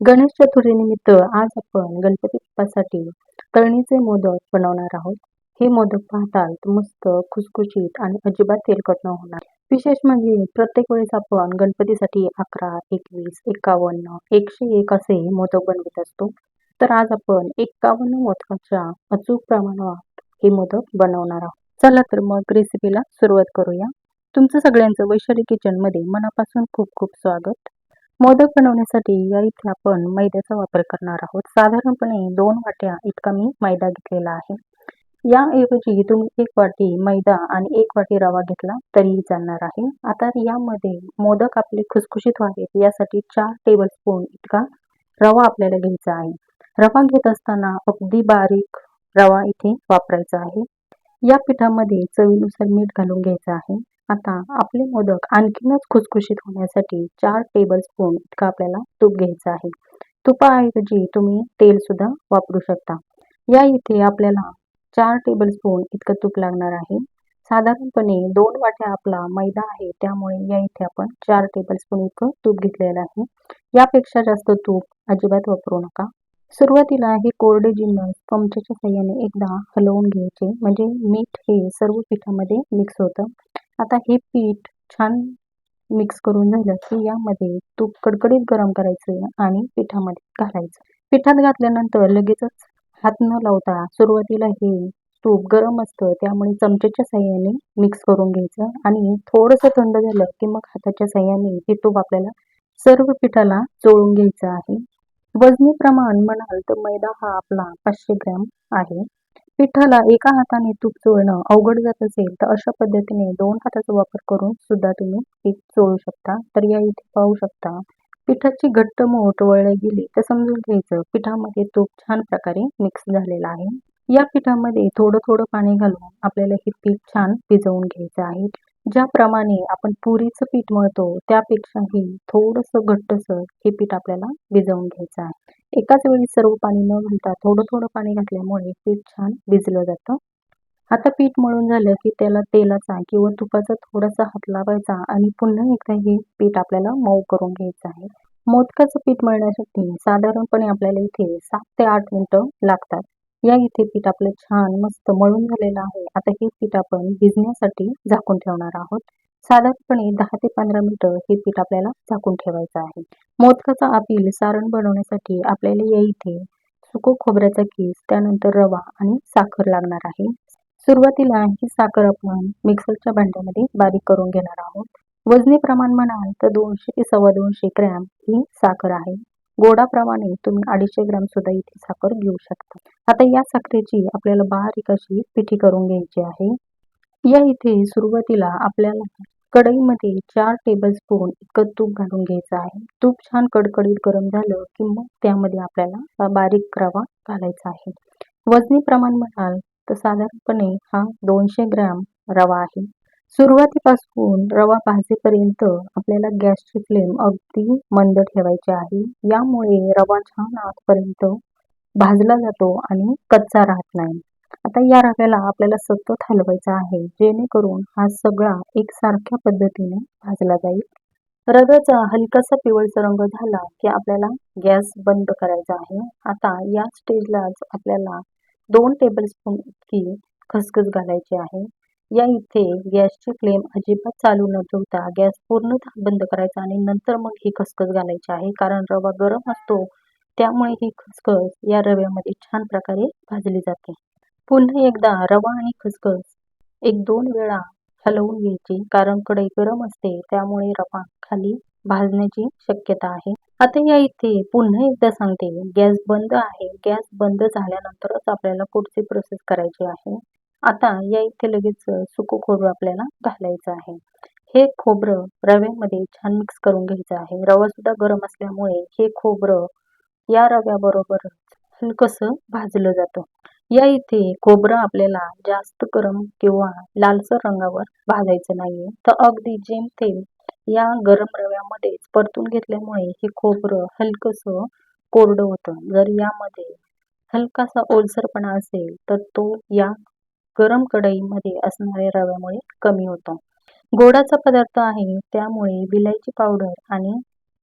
गणेश चतुर्थीनिमित्त आज आपण गणपती बाप्पासाठी तळणीचे मोदक बनवणार आहोत. हे मोदक पाहताल मस्त खुसखुशीत आणि अजिबात तेलकट न होणार. विशेष म्हणजे प्रत्येक वेळेस आपण गणपतीसाठी अकरा एकवीस एकावन्न एकशे एक असे मोदक बनवित असतो. तर आज आपण एकावन्न मोदकाच्या अचूक प्रमाणात हे मोदक बनवणार आहोत. चला तर मग रेसिपीला सुरुवात करूया. तुमचं सगळ्यांचं वैशाली किचनमध्ये मनापासून खूप खूप स्वागत. मोदक बनवण्यासाठी या इथे आपण मैद्याचा वापर करणार आहोत. साधारणपणे दोन वाट्या इतका मी मैदा घेतलेला आहे. याऐवजी तुम्ही एक वाटी मैदा आणि एक वाटी रवा घेतला तरीही चालणार आहे. आता यामध्ये मोदक आपले खुसखुशीत व्हावेत यासाठी चार टेबल स्पून इतका रवा आपल्याला घ्यायचा आहे. रवा घेत असताना अगदी बारीक रवा इथे वापरायचा आहे. या पिठामध्ये चवीनुसार मीठ घालून घ्यायचं आहे. आता आपले मोदक आणखीनच खुसखुशीत होण्यासाठी चार टेबल स्पून इतका आपल्याला तूप घ्यायचं आहे. तुपाऐवजी तुम्ही तेल सुद्धा वापरू शकता. या इथे आपल्याला चार टेबल स्पून इतकं तूप लागणार आहे. साधारणपणे दोन वाट्या आपला मैदा आहे त्यामुळे या इथे आपण चार टेबल स्पून इतकं तूप घेतलेलं आहे. यापेक्षा जास्त तूप अजिबात वापरू नका. सुरुवातीला हे कोरडे जिन्नस चमच्याच्या सहाय्याने एकदा हलवून घ्यायचे. म्हणजे मीठ हे सर्व पिठामध्ये मिक्स होतं. आता हे पीठ छान मिक्स करून झालं की यामध्ये तूप कडकडीत गरम करायचं आणि पिठामध्ये घालायचं. पिठात घातल्यानंतर लगेचच हात न लावता सुरुवातीला हे तूप गरम असतं त्यामुळे चमच्याच्या साह्याने मिक्स करून घ्यायचं आणि थोडंसं थंड झालं की मग हाताच्या साह्याने हे तूप आपल्याला सर्व पिठाला चोळून घ्यायचं आहे. वजनी प्रमाण म्हणाल तर मैदा हा आपला पाचशे ग्रॅम आहे. पिठाला एका हाताने तूप चोळणं अवघड जात असेल तर अशा पद्धतीने दोन हाताचा वापर करून सुद्धा तुम्ही पीठ चोळू शकता. तर या इथे पाहू शकता पिठाची घट्ट मोठ वळली गेली तर समजून घ्यायचं पिठामध्ये तूप छान प्रकारे मिक्स झालेलं आहे. या पिठामध्ये थोडं थोडं पाणी घालून आपल्याला हे पीठ छान भिजवून घ्यायचं आहे. ज्याप्रमाणे आपण पुरीचं पीठ मळतो त्यापेक्षाही थोडंसं घट्टसर हे पीठ आपल्याला भिजवून घ्यायचं आहे. एकाच वेळी सर्व पाणी न घालता थोडं थोडं पाणी घातल्यामुळे पीठ छान भिजलं जातं. आता पीठ मळून झालं की त्याला तेलाचा किंवा तुपाचा थोडासा हात लावायचा आणि पुन्हा एकदा हे पीठ आपल्याला मऊ करून घ्यायचं आहे. मोदकाचं पीठ मळण्यासाठी साधारणपणे आपल्याला इथे सात ते आठ मिनटं लागतात. या इथे पीठ आपलं छान मस्त मळून झालेलं आहे. आता हे पीठ आपण भिजण्यासाठी झाकून ठेवणार आहोत. साधारणपणे दहा ते पंधरा मिनिटं हे पीठ आपल्याला झाकून ठेवायचं आहे. मोदकाचा अपील सारण बनवण्यासाठी आपल्याला या इथे सुको खोबऱ्याचा केस त्यानंतर रवा आणि साखर लागणार आहे. सुरुवातीला ही साखर आपण मिक्सरच्या भांड्यामध्ये बारीक करून घेणार आहोत. वजनी प्रमाण म्हणाल तर दोनशे ते सव्वा दोनशे ग्रॅम ही साखर आहे. गोडाप्रमाणे तुम्ही अडीचशे ग्रॅम सुद्धा इथे साखर घेऊ शकता. आता या साखरेची आपल्याला बारीक अशी पिठी करून घ्यायची आहे. या इथे सुरुवातीला आपल्याला कढईमध्ये चार टेबलस्पून इतकं तूप घालून घ्यायचं आहे. तूप छान कडकडीत गरम झालं की मग त्यामध्ये आपल्याला बारीक रवा घालायचा आहे. वजनी प्रमाण म्हणाल तर साधारणपणे हा दोनशे ग्रॅम रवा आहे. सुरुवातीपासून रवा भाजेपर्यंत आपल्याला गॅसची फ्लेम अगदी मंद ठेवायची आहे. यामुळे रवा छान आतपर्यंत भाजला जातो आणि कच्चा राहत नाही. आता या रव्याला आपल्याला सतत हलवायचा आहे जेणेकरून हा सगळा एकसारख्या पद्धतीने भाजला जाईल. रव्याचा हलकासा पिवळचा रंग झाला की आपल्याला गॅस बंद करायचा आहे. आता या स्टेजलाच आपल्याला दोन टेबलस्पून इतकी खसखस घालायची आहे. या इथे गॅसची फ्लेम अजिबात चालू न ठेवता गॅस पूर्णतः बंद करायचा आणि नंतर मग ही खसखस घालायची आहे. कारण रवा गरम असतो त्यामुळे ही खसखस या रव्यामध्ये छान प्रकारे भाजली जाते. पुन्हा एकदा रवा आणि खसखस एक दोन वेळा हलवून घ्यायची कारण कढई गरम असते त्यामुळे रवा खाली भाजण्याची शक्यता आहे. आता या इथे पुन्हा एकदा सांगते गॅस बंद आहे. गॅस बंद झाल्यानंतरच आपल्याला पुढची प्रोसेस करायची आहे. आता या इथे लगेच सुकं खोबरं आपल्याला घालायचं आहे. हे खोबरं रव्यामध्ये छान मिक्स करून घ्यायचं आहे. रवा सुद्धा गरम असल्यामुळे हे खोबरं या रव्याबरोबर हलकंसं भाजलं जातं. या इथे खोबरं आपल्याला जास्त गरम किंवा लालसर रंगावर भाजायचं नाहीये. तर अगदी जेमतेम या गरम रव्यामध्येच परतून घेतल्यामुळे हे खोबरं हलकंसं कोरडं होतं. जर यामध्ये हलकासा ओलसरपणा असेल तर तो या गरम कढईमध्ये असणाऱ्या रव्यामुळे कमी होतो. गोडाचा पदार्थ आहे त्यामुळे विलायची पावडर आणि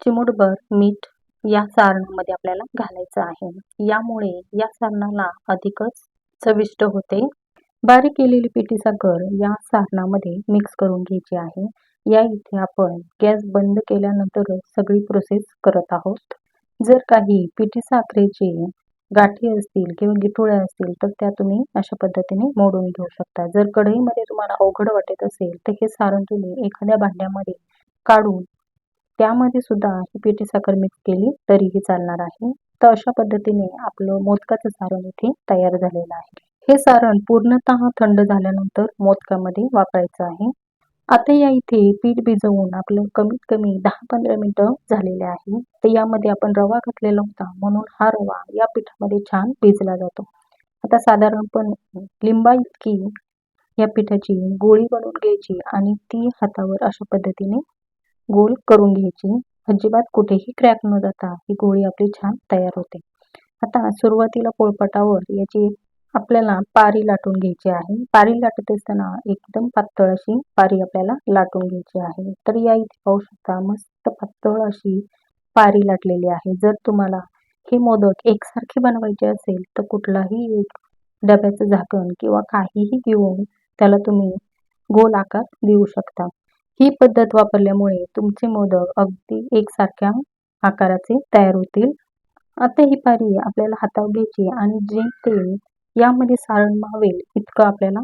चिमूटभर मीठ या सारणामध्ये आपल्याला घालायचं आहे. यामुळे या सारणाला अधिकच चविष्ट होते. बारीक केलेली पिठी साखर या सारणामध्ये मिक्स करून घ्यायची आहे. या इथे आपण गॅस बंद केल्यानंतरच सगळी प्रोसेस करत आहोत. जर काही पिठी साखरेचे गाठी असतील किंवा गिठुळ्या असतील तर त्या तुम्ही अशा पद्धतीने मोडून घेऊ शकता. जर कढईमध्ये तुम्हाला अवघड वाटत असेल तर हे सारण तुम्ही एखाद्या भांड्यामध्ये काढून त्यामध्ये सुद्धा ही पिठी साखर मिक्स केली तरीही चालणार आहे. तर अशा पद्धतीने आपलं मोदकाचं सारण इथे तयार झालेलं आहे. हे सारण पूर्णतः थंड झाल्यानंतर मोदकामध्ये वापरायचं आहे. आता या इथे पीठ भिजवून आपलं कमीत कमी दहा पंधरा मिनिटं झालेले आहे. तर यामध्ये आपण रवा घातलेला होता म्हणून हा रवा या पिठामध्ये छान भिजला जातो. आता साधारणपणे लिंबा इतकी या पिठाची गोळी बनवून घ्यायची आणि ती हातावर अशा पद्धतीने गोल करून घ्यायची. अजिबात कुठेही क्रॅक न जाता ही गोळी आपली छान तयार होते. आता सुरुवातीला पोळपाटावर याची आपल्याला पारी लाटून घ्यायची आहे. पारी लाटत असताना एकदम पातळ अशी पारी आपल्याला लाटून घ्यायची आहे. तर या इथे पाहू शकता मस्त पातळ अशी पारी लाटलेली आहे. जर तुम्हाला हे मोदक एकसारखे बनवायचे असेल तर कुठलाही एक डब्याचं झाकण किंवा काहीही घेऊन त्याला तुम्ही गोल आकार देऊ शकता. ही पद्धत वापरल्यामुळे तुमचे मोदक अगदी एकसारख्या आकाराचे तयार होतील. आता ही पारी आपल्याला हातावर घ्यायची आणि जे तेल यामध्ये सारण मावेल इतकं आपल्याला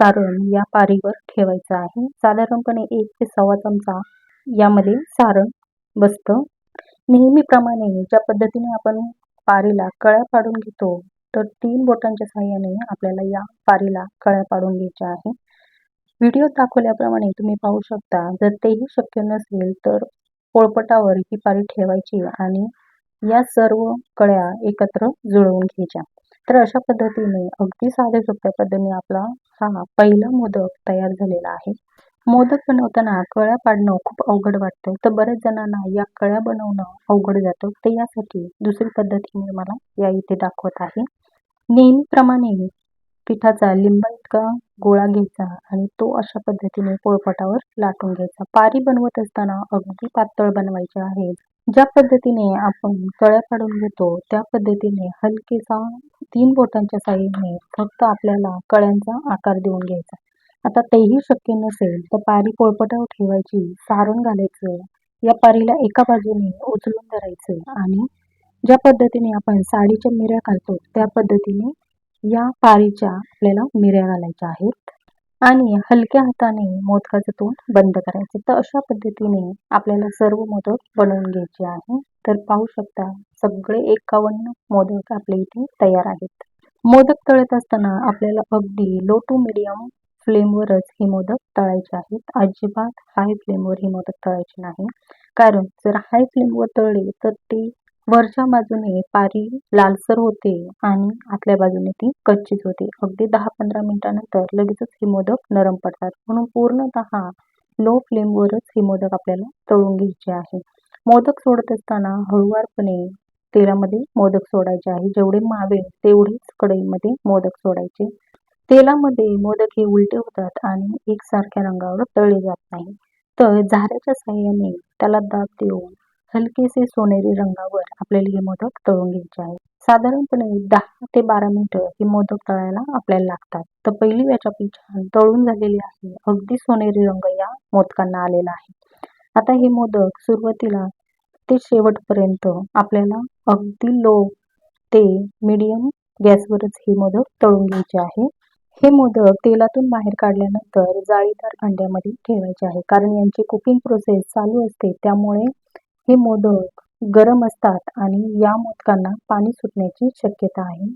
सारण या पारीवर ठेवायचं आहे. साधारणपणे एक ते सव्वा चमचा यामध्ये सारण बसतं. नेहमीप्रमाणे ज्या पद्धतीने आपण पारीला कळ्या पाडून घेतो तर तीन बोटांच्या साह्याने आपल्याला या पारीला कळ्या पाडून घ्यायच्या आहे. व्हिडिओ दाखवल्याप्रमाणे तुम्ही पाहू शकता जर तेही शक्य नसेल तर पोळपटावर ही पारी ठेवायची आणि या सर्व कळ्या एकत्र जुळवून घ्यायच्या. तर अशा पद्धतीने अगदी साध्या सोप्या पद्धतीने आपला हा पहिला मोदक तयार झालेला आहे. मोदक बनवताना कळ्या पाडणं खूप अवघड वाटतं. तर बऱ्याच जणांना या कळ्या बनवणं अवघड जातं. तर यासाठी दुसरी पद्धती मी मला या इथे दाखवत आहे. नेहमीप्रमाणे पिठाचा लिंबा इतका गोळा घ्यायचा आणि तो अशा पद्धतीने पोळपाटावर लाटून घ्यायचा. पारी बनवत असताना अगदी पातळ बनवायचे आहे. ज्या पद्धतीने आपण कळ्या काढून घेतो त्या पद्धतीने हलकेसा तीन बोटांच्या साईडने फक्त आपल्याला कळ्यांचा आकार देऊन घ्यायचा. आता तेही शक्य नसेल तर पारी पोळपटावर ठेवायची सारण घालायचं या पारीला एका बाजूने उचलून धरायचं आणि ज्या पद्धतीने आपण साडीच्या मिऱ्या घालतो त्या पद्धतीने या पारीच्या आपल्याला मिऱ्या घालायच्या आहेत. आणि हलक्या हाताने मोदकाचं तोंड बंद करायचं. तर अशा पद्धतीने आपल्याला सर्व मोदक बनवून घ्यायचे आहे. तर पाहू शकता सगळे एकावन्न मोदक आपल्या इथे तयार आहेत. मोदक तळत असताना आपल्याला अगदी लो टू मिडियम फ्लेमवरच हे मोदक तळायचे आहेत. अजिबात हाय फ्लेमवर हे मोदक तळायचे नाही. कारण जर हाय फ्लेमवर तळले तर ते वरच्या बाजूने पारी लालसर होते आणि आतल्या बाजूने ती कच्चीच होते. अगदी दहा पंधरा मिनिटानंतर लगेचच हे मोदक नरम पडतात. म्हणून पूर्णतः लो फ्लेमवरच हे मोदक आपल्याला तळून घ्यायचे आहे. मोदक सोडत असताना हळूवारपणे तेलामध्ये मोदक सोडायचे आहे. जेवढे मावे तेवढेच कढईमध्ये मोदक सोडायचे. तेलामध्ये मोदक हे उलटे होतात आणि एकसारख्या रंगावर तळले जात नाही. तर झाऱ्याच्या साह्याने त्याला दाब देऊन हलकेसे सोनेरी रंगावर आपल्याला हे मोदक तळून घ्यायचे आहे साधारणपणे दहा ते बारा मिनिटं हे मोदक तळायला आपल्याला लागतात. तर पहिली बॅच छान तळून झालेली आहे. अगदी सोनेरी रंग या मोदकांना आलेला आहे. आता हे मोदक सुरुवातीला ते शेवटपर्यंत आपल्याला अगदी लो ते मीडियम गॅसवरच हे मोदक तळून घ्यायचे आहे. हे मोदक तेलातून बाहेर काढल्यानंतर जाळीदार भांड्यामध्ये ठेवायचे आहे. कारण यांची कुकिंग प्रोसेस चालू असते. त्यामुळे हे मोदक गरम असतात आणि या मोदकांना पाणी सुटण्याची शक्यता आहे.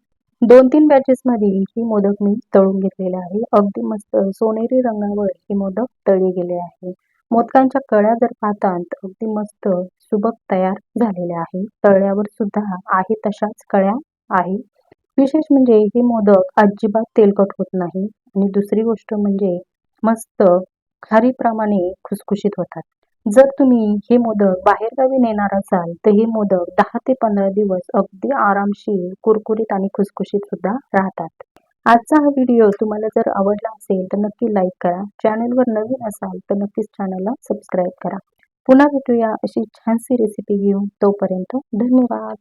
दोन तीन बॅचेसमध्ये ही मोदक मी तळून घेतलेले आहे. अगदी मस्त सोनेरी रंगावर हे मोदक तळले गेले आहे. मोदकांच्या कळ्या जर पाहतात अगदी मस्त सुबक तयार झालेल्या आहे. तळल्यावर सुद्धा आहे तशाच कळ्या आहे. विशेष म्हणजे हे मोदक अजिबात तेलकट होत नाही. आणि दुसरी गोष्ट म्हणजे मस्त खारीप्रमाणे खुसखुशीत होतात. जर तुम्ही हे मोदक बाहेरगावी नेणार असाल तर हे मोदक दहा ते पंधरा दिवस अगदी आरामशीर कुरकुरीत आणि खुसखुशीत सुद्धा राहतात. आजचा हा व्हिडिओ तुम्हाला जर आवडला असेल तर नक्की लाईक करा. चॅनलवर नवीन असाल तर नक्कीच चॅनलला सबस्क्राईब करा. पुन्हा भेटूया अशी छानशी रेसिपी घेऊन. तोपर्यंत धन्यवाद.